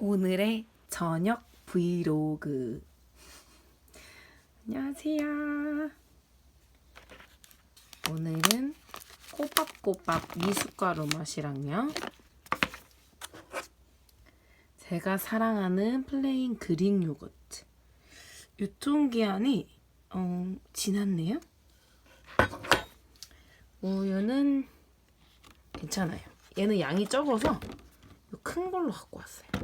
오늘의 저녁 브이로그. 안녕하세요. 오늘은 꼬박꼬박 미숫가루 맛이랑요. 제가 사랑하는 플레인 그릭 요거트. 유통기한이 어, 지났네요. 우유는 괜찮아요. 얘는 양이 적어서 큰 걸로 갖고 왔어요.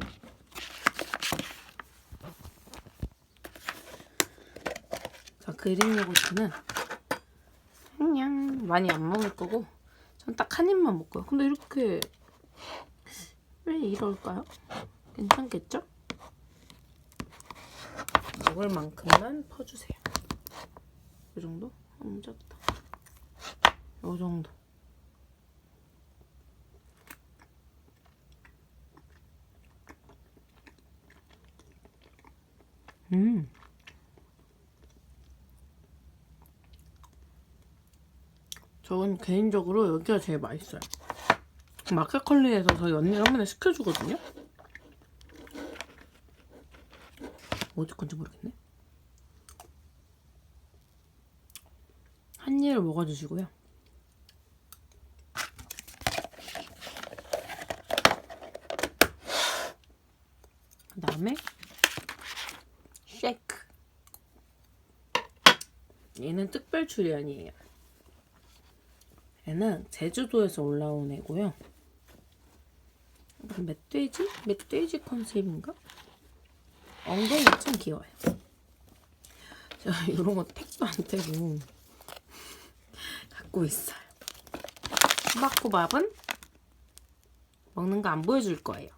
자, 그릭 요거트는 그냥 많이 안 먹을 거고 전 딱 한 입만 먹고요. 근데 이렇게 왜 이럴까요? 괜찮겠죠? 먹을 만큼만 퍼주세요. 이 정도? 작다. 이 정도. 음. 저는 개인적으로 여기가 제일 맛있어요. 마켓컬리에서 저희 언니가 한 번에 시켜주거든요. 어디 건지 모르겠네. 한 입을 먹어주시고요. 그 다음에 쉐이크. 얘는 특별 출연이에요. 얘는 제주도에서 올라온 애고요. 약간 멧돼지? 멧돼지 컨셉인가? 엉덩이가 참 귀여워요. 제가 이런 거 택도 안 떼고 갖고 있어요. 수박호밥은 먹는 거 안 보여줄 거예요.